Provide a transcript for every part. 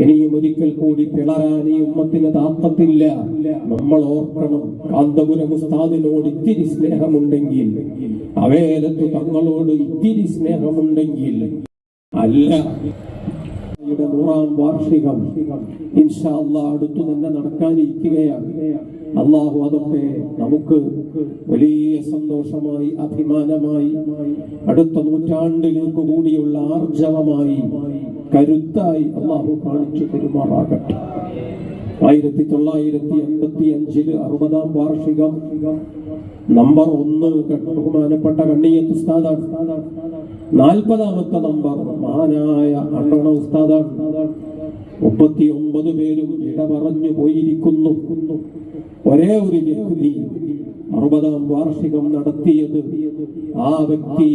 ഇനിയും ഒരിക്കൽ കൂടി പിളരാൻ ഈ ഉമ്മത്തിന് താക്കത്തില്ല. നമ്മൾ ഓർക്കണം കാന്തപുരം ഉസ്താദിനോട് ഇത്തിരി സ്നേഹമുണ്ടെങ്കിൽ അവേലത്ത് തങ്ങളോട് ഇത്തിരി സ്നേഹമുണ്ടെങ്കിൽ. അല്ല നൂറാം വാർഷികം അടുത്തു തന്നെ നടക്കാനിരിക്കുകയാണ്. അള്ളാഹു അതൊക്കെ നമുക്ക് വലിയ സന്തോഷമായി അഭിമാനമായി അടുത്ത നൂറ്റാണ്ടിലേക്ക് കൂടിയുള്ള ആർജവമായി കരുത്തായി അള്ളാഹു കാണിച്ചു പെരുമാറാകട്ടെ ആയിരത്തി തൊള്ളായിരത്തി എൺപത്തി അഞ്ചിൽ അറുപതാം വാർഷികം നമ്പർ ഒന്ന് ബഹുമാനപ്പെട്ട കണ്ണിയത്ത് ഉസ്താദാണ്. നാൽപ്പതാമത്തെ നമ്പർ മഹാനായ അണ്ടോണ ഉസ്താദാണ്. മുപ്പത്തി ഒമ്പത് പേരും ഇട പറഞ്ഞു പോയിരിക്കുന്നു. ഒരേ ഒരു വ്യക്തി അറുപതാം വാർഷികം നടത്തിയത് ആ വ്യക്തി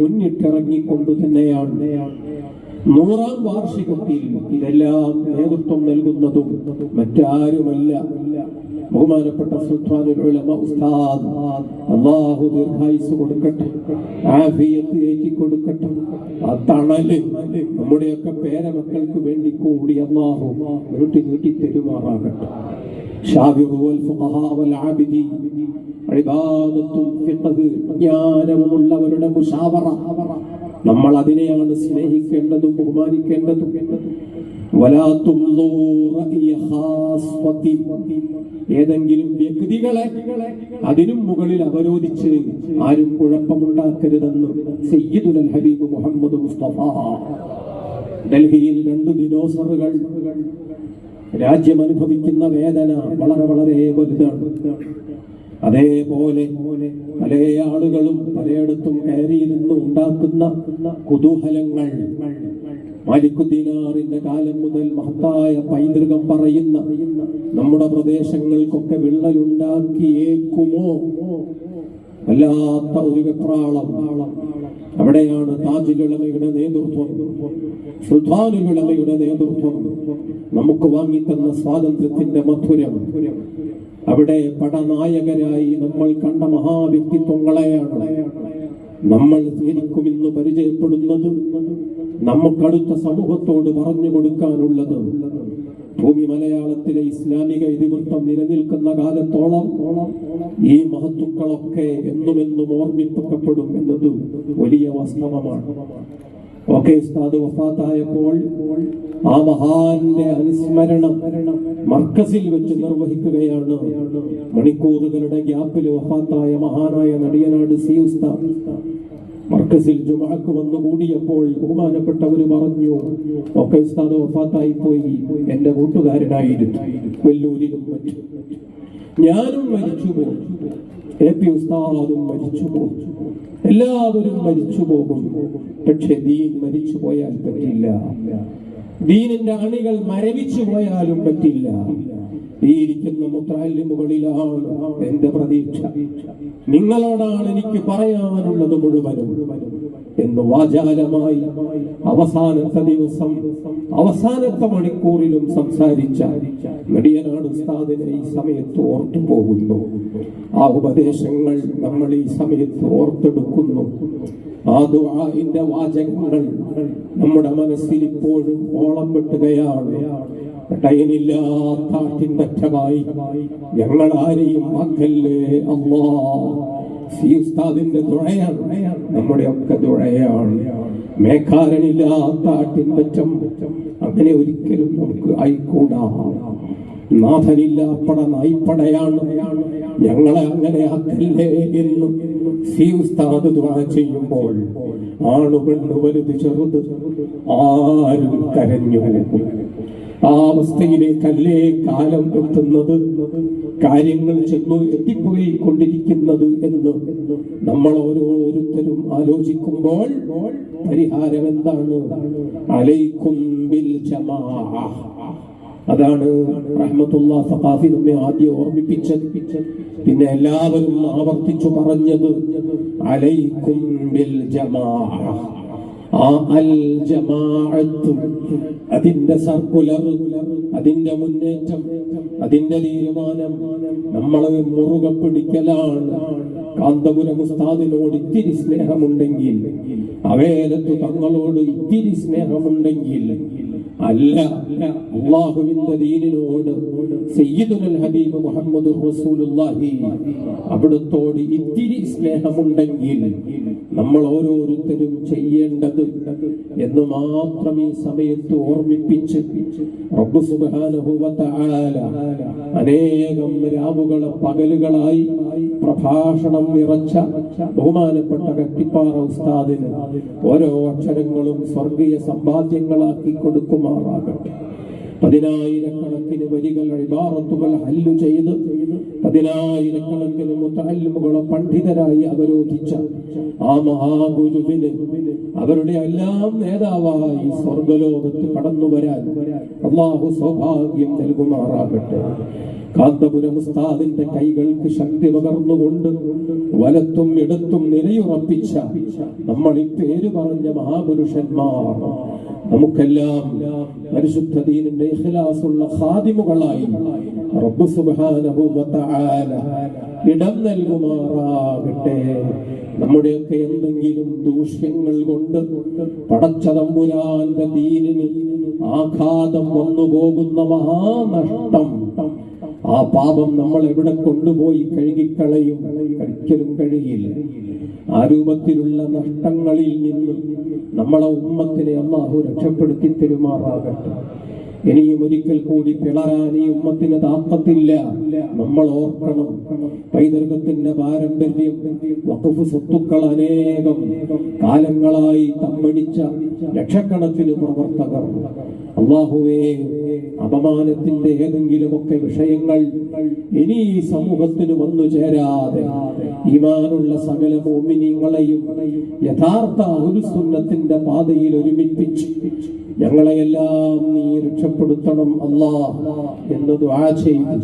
മുന്നിട്ടിറങ്ങിക്കൊണ്ട് തന്നെയാണ്. നൂറാം വാർഷികത്തിൽ ഇതെല്ലാം നേതൃത്വം നൽകുന്നതും മറ്റാരുമല്ല. ബഹുമാനപ്പെട്ട ഉസ്താദ് അള്ളാഹു ദീർഘായുസ് കൊടുക്കട്ടെ ആഫിയത്ത് ഏറ്റി കൊടുക്കട്ടെ. ആ തണൽ നമ്മുടെയൊക്കെ പേരമക്കൾക്ക് വേണ്ടി കൂടി അള്ളാഹു നീട്ടി നീട്ടി തെരുമാറാകട്ടെ. ജ്ഞാനവുമുള്ളവരുടെ മുഷാവറ. നമ്മൾ അതിനെയാണ് സ്നേഹിക്കേണ്ടതും ബഹുമാനിക്കേണ്ടതും. ഏതെങ്കിലും വ്യക്തികളെ അതിനും മുകളിൽ അവരോധിച്ച് ആരും കുഴപ്പമുണ്ടാക്കരുതെന്ന് സയ്യിദുൽ ഹബീബ് മുഹമ്മദ് മുസ്തഫ. ഡൽഹിയിൽ രണ്ട് ദിനോസറുകൾ. രാജ്യം അനുഭവിക്കുന്ന വേദന വളരെ വളരെ വലുതാണ്. അതേപോലെ പല ആളുകളും പലയിടത്തും കയറിയിരുന്ന് ഉണ്ടാക്കുന്ന കുതൂഹലങ്ങൾ. മാലിക്കുദ്ദീനാറിന്റെ കാലം മുതൽ മഹത്തായ പൈതൃകം പറയുന്ന നമ്മുടെ പ്രദേശങ്ങൾക്കൊക്കെ വിള്ളലുണ്ടാക്കിയേക്കുമോ വല്ലാത്ത ഒരു വെപ്രാളം. അവിടെയാണ് താജുലുളമയുടെ നേതൃത്വം സുൽത്താനുലുളമയുടെ നേതൃത്വം. നമുക്ക് വാങ്ങിത്തന്ന സ്വാതന്ത്ര്യത്തിന്റെ മധുരം. അവിടെ പടനായകരായി നമ്മൾ കണ്ട മഹാവ്യക്തിത്വങ്ങളെയാണ്. നമ്മൾ ശരിക്കും ഇന്ന് പരിചയപ്പെടുന്നത് നമുക്കടുത്ത സമൂഹത്തോട് പറഞ്ഞു കൊടുക്കാനുള്ളത് ഭൂമി മലയാളത്തിലെ ഇസ്ലാമിക ഇതിവൃത്തം നിലനിൽക്കുന്ന കാലത്തോളം ഈ മഹത്തുക്കളൊക്കെ എന്നും എന്നും ഓർമ്മിപ്പിക്കപ്പെടും എന്നത് വലിയ വാസ്തവമാണ്. ഓക്കെ ഉസ്താദ് വഫാത്തായപ്പോൾ ആ മഹാന്റെ അനുസ്മരണം മർക്കസിൽ വെച്ച് നിർവഹിക്കുകയാണ്. മണിക്കൂറുകളുടെ ഗ്യാപ്പിൽ വഫാത്തായ മഹാനായ നടിയനാട് സി ഉസ്താദ് മർക്കസിൽ ജുമാക്ക് വന്നു കൂടിയപ്പോൾ ബഹുമാനപ്പെട്ടവര് പറഞ്ഞു ഒക്കെ ഉസ്താദ് വഫാത്തായി പോയി എന്റെ കൂട്ടുകാരനായിരുന്നു വെല്ലൂരിലും മറ്റു. ഞാനും മരിച്ചു പോകും എ പി ഉസ്താദും മരിച്ചു പോകും എല്ലാവരും മരിച്ചു പോകും. പക്ഷെ ദീൻ മരിച്ചു പോയാൽ പറ്റില്ല. ദീനിന്റെ അണികൾ മരവിച്ചു പോയാലും പറ്റില്ല. ഈ ഇരിക്കുന്ന മുത്താലിമുകളിലാണ് എന്റെ പ്രതീക്ഷ. നിങ്ങളോടാണ് എനിക്ക് പറയാനുള്ളത് മുഴുവനും എന്ന് വാചാലമായി അവസാനത്തെ ദിവസം അവസാനത്തെ മണിക്കൂറിലും സംസാരിച്ച നടിയനാട് ഉസ്താദിനെ ഈ സമയത്ത് ഓർത്തു പോകുന്നു. ആ ഉപദേശങ്ങൾ നമ്മൾ ഈ സമയത്ത് ഓർത്തെടുക്കുന്നു. ആ ദുആഇന്റെ വാചകങ്ങൾ നമ്മുടെ മനസ്സിൽ ഇപ്പോഴും ഓളം വെട്ടുകയാണ് ആട്ടിൻപറ്റമായി ഞങ്ങൾ ആരെയും ആക്കല്ലേ അള്ളാ സി ഉസ്താദിന്റെ ദുഴയാണ് നമ്മുടെ ഒക്കെ ദുഴയാണ് മേഘാരനില്ലാത്ത ആട്ടിൻപറ്റം അങ്ങനെ ഒരിക്കലും നമുക്ക് ആയിക്കൂടാ. നാഥനില്ലാപ്പട നായിപ്പടയാണ് ഞങ്ങളെ അങ്ങനെ ആക്കല്ലേ എന്ന് സി ഉസ്താദ് ദുആ ചെയ്യുമ്പോൾ പെണ്ണു വലുത് ചെറുത് ആരും കരഞ്ഞു പോകും. ആ അവസ്ഥയിലേക്കല്ലേ കാലം എത്തുന്നത്? കാര്യങ്ങൾ ചെന്നു എത്തിപ്പോയി കൊണ്ടിരിക്കുന്നത് എന്ന് നമ്മൾ ഓരോരുത്തരും ആലോചിക്കുമ്പോൾ പരിഹാരം എന്താണ് അലൈക്കും ബിൽ ജമാഅ. അതാണ് റഹ്മത്തുള്ള സഖാഫി നമ്മെ ആദ്യം ഓർമ്മിപ്പിച്ചത്. പിന്നെ എല്ലാവരും ആവർത്തിച്ചു പറഞ്ഞത് അലൈക്കും ബിൽ ജമാഅ. അതിന്റെ സർക്കുലർ അതിന്റെ മുന്നേറ്റം അതിന്റെ തീരുമാനം നമ്മളെ മുറുകെ പിടിക്കലാണ്. കാന്തപുരം ഉസ്താദിനോട് ഇത്തിരി സ്നേഹമുണ്ടെങ്കിൽ അവേലത്ത് തങ്ങളോട് ഇത്തിരി സ്നേഹമുണ്ടെങ്കിൽ അല്ല ദീനിനോട് സയ്യിദുൽ ഹബീബ് റസൂലുള്ളാഹി. അവിടുത്തോട് ഇത്തിരി സ്നേഹമുണ്ടെങ്കിൽ നമ്മൾ ഓരോരുത്തരും ചെയ്യേണ്ടത് എന്ന് മാത്രം ഈ സമയത്ത് ഓർമ്മിപ്പിച്ച് റബ്ബ് അനേകം രാവുകളെ പകലുകളായി പ്രഭാഷണം നിറച്ച ബഹുമാനപ്പെട്ട കട്ടിപ്പാറ ഉസ്താദിന് ഓരോ അക്ഷരങ്ങളും സ്വർഗീയ സമ്പാദ്യങ്ങളാക്കി കൊടുക്കുമാറാകട്ടെ. പതിനായിരക്കണക്കിന് വരികൾ ഇബാറത്തുകൾ ഹല്ലു ചെയ്ത് പതിനായിരക്കണക്കിന് മുത്തഹല്ലുകളെ പണ്ഡിതരായി അവരോധിച്ച ആ മഹാഗുരുവിന് അവരുടെ എല്ലാം നേതാവായി സ്വർഗലോകത്ത് കടന്നു വരാൻ അള്ളാഹു സൗഭാഗ്യം നൽകുമാറാകട്ടെ. കാന്തപുരം ഉസ്താദിന്റെ കൈകൾക്ക് ശക്തി പകർന്നുകൊണ്ട് വലത്തും ഇടത്തും നിലയുറപ്പിച്ച നമ്മൾ ഈ പേര് പറഞ്ഞ മഹാപുരുഷന്മാർ നമുക്കെല്ലാം പരിശുദ്ധ ദീനിന്റെ ഇഖ്ലാസുള്ള ഖാദിമുകളായി റബ്ബ് സുബ്ഹാനഹു വ തആല ഇടം നൽകുമാറാകട്ടെ. നമ്മുടെയൊക്കെ എന്തെങ്കിലും ദൂഷ്യങ്ങൾ കൊണ്ട് പടച്ച തമ്പുരാന്റെ ദീനിന് ആഘാതം വന്നു പോകുന്ന മഹാനഷ്ടം. ആ പാപം നമ്മൾ എവിടെ കൊണ്ടുപോയി കഴുകിക്കളയും? കഴിക്കലും കഴിയില്ല. ആ രൂപത്തിലുള്ള നഷ്ടങ്ങളിൽ നിന്ന് നമ്മളെ ഉമ്മത്തിനെ അള്ളാഹു രക്ഷപ്പെടുത്തി തെരുമാറാകട്ടെ. ഇനിയും ഒരിക്കൽ കൂടി പിളരാൻ ഈ ഉമ്മത്തിന് താക്കത്തില്ല. നമ്മൾ ഓർക്കണം പൈതൃകത്തിന്റെ പാരമ്പര്യം വഖഫ് സ്വത്തുക്കൾ അനേകം കാലങ്ങളായി തമ്മടിച്ച ലക്ഷക്കണക്കിന് പ്രവർത്തകർ. അള്ളാഹുവേ അപമാനത്തിന്റെ ഏതെങ്കിലുമൊക്കെ വിഷയങ്ങൾ ഇനി ഈ സമൂഹത്തിന് വന്നു ചേരാതെ ഈമാനുള്ള സകല മോമിനിങ്ങളെയും യഥാർത്ഥ അഹുലുസുന്നത്തിന്റെ പാതയിൽ ഒരുമിപ്പിച്ച് ഞങ്ങളെയെല്ലാം നീ രക്ഷപ്പെടുത്തണം അല്ലാ എന്ന് ദുആ ചെയ്തു.